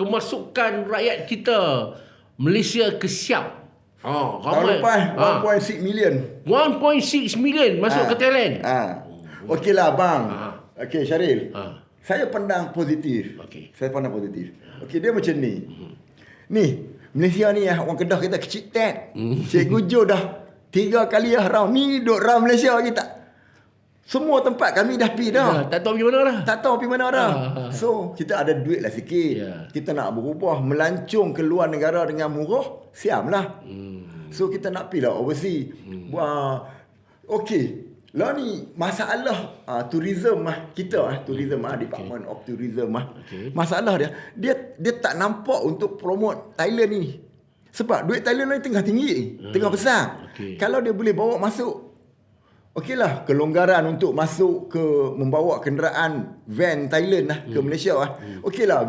kemasukan rakyat kita Malaysia ke Siap. Ha, Tahun ramai. lepas Ha, 1.6 million. 1.6 million masuk ke Thailand. Ha. Okeylah bang. Ha. Okey Syaril. Ha. Saya pandang positif. Okey. Saya pandang positif. Okey dia macam ni. Ni Malaysia ni ya orang Kedah kita kecil tet. Cikgu Jo dah tiga kali dah round. Ni duduk round Malaysia lagi tak. Semua tempat kami dah pergi dah. Ha, tak tahu pergi mana dah. Tak tahu pergi mana dah. Ah, ah, ah. So, kita ada duit lah sikit. Ya. Kita nak berubah, melancong ke luar negara dengan murah, siam lah. Hmm. So, kita nak pergi lah overseas. Wah, okay. Lah ni masalah uh, tourism mah kita ah tourism ah department of tourism mah. Okey. Masalah dia dia dia tak nampak untuk promote Thailand ni. Sebab duit Thailand ni tengah tinggi, tengah besar. Okey. Kalau dia boleh bawa masuk Okeylah, kelonggaran untuk masuk ke membawa kenderaan van Thailand lah ke Malaysia lah. Okeylah,